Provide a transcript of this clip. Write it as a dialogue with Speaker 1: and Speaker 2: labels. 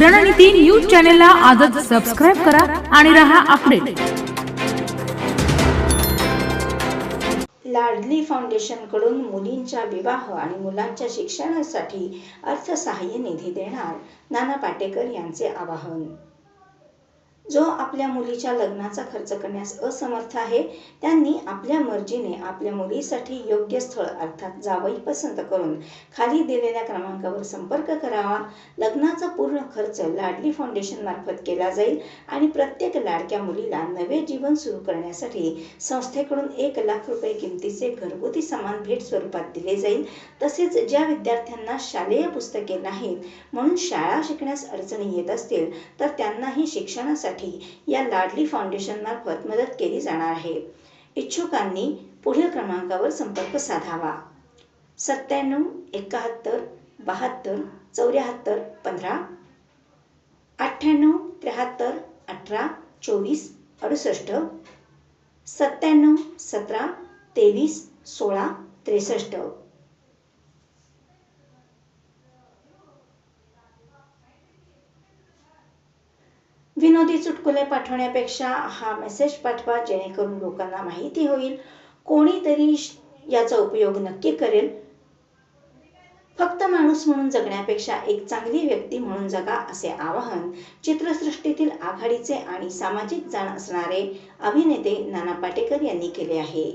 Speaker 1: रणनीती न्यूज चॅनलला आजच सबस्क्राईब करा आणि रहा अपडेट
Speaker 2: लाडली फाउंडेशनकडून मुलींच्या विवाह आणि मुलांच्या शिक्षणासाठी अर्थसहाय्य निधी देणार नाना पाटेकर यांचे आवाहन. जो आपल्या मुलीच्या लग्नाचा खर्च करण्यास असमर्थ आहे त्यांनी आपल्या मर्जीने आपल्या मुलीसाठी योग्य स्थळ अर्थात जावई पसंत करून खाली दिलेल्या क्रमांकावर संपर्क करावा. लग्नाचा पूर्ण खर्च लाडली फाउंडेशन मार्फत केला जाईल आणि प्रत्येक लाडक्या मुलीला नवे जीवन सुरू करण्यासाठी संस्थेकडून एक लाख रुपये किमतीचे घरगुती सामान भेट स्वरूपात दिले जाईल. तसेच ज्या विद्यार्थ्यांना शालेय पुस्तके नाहीत म्हणून शाळा शिकण्यास अडचणी येत असतील तर त्यांनाही शिक्षणासाठी या लाडली फाउंडेशन मार्फत मदत केली जाणार आहे. इच्छुकांनी पुढील क्रमांकावर संपर्क साधावा. सत्त्याण्णव एकाहत्तर बहात्तर चौऱ्याहत्तर पंधरा अठ्ठ्याण्णव त्र्याहत्तर अठरा चोवीस अडुसष्ट सत्त्याण्णव सतरा तेवीस सोळा त्रेसष्ट. विनोदी चुटकुले पाठवण्यापेक्षा हा मेसेज पाठवा जेणेकरून लोकांना माहिती होईल. कोणीतरी श- याचा उपयोग नक्की करेल. फक्त माणूस म्हणून जगण्यापेक्षा एक चांगली व्यक्ती म्हणून जगा असे आवाहन चित्रसृष्टीतील आघाडीचे आणि सामाजिक जाण असणारे अभिनेते नाना पाटेकर यांनी केले आहे.